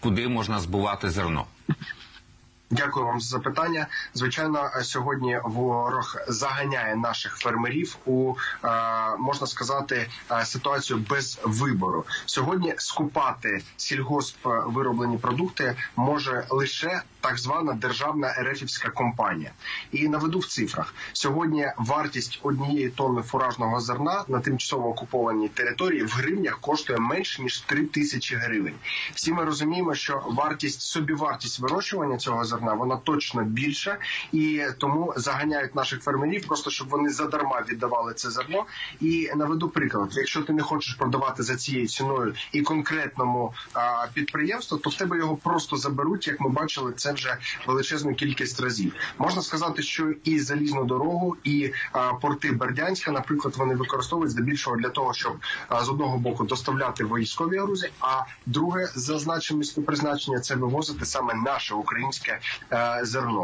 куди можна збувати зерно? Дякую вам за запитання. Звичайно, сьогодні ворог заганяє наших фермерів у е, можна сказати е, ситуацію без вибору. Сьогодні скупати сільгосп вироблені продукти може лише так звана державна ерефівська компанія. І наведу в цифрах сьогодні вартість однієї тонни фуражного зерна на тимчасово окупованій території в гривнях коштує менше ніж 3 тисячі гривень. Всі ми розуміємо, що вартість собівартість вирощування цього зерна вона точно більша, і тому заганяють наших фермерів, просто щоб вони задарма віддавали це зерно. І наведу приклад: якщо ти не хочеш продавати за цією ціною і конкретному а, підприємству, то в тебе його просто заберуть, як ми бачили, це вже величезну кількість разів. Можна сказати, що і залізну дорогу, і а, порти Бердянська, наприклад, вони використовують здебільшого для того, щоб а, з одного боку доставляти військові грузи, а друге за призначення це вивозити саме наше українське зерно.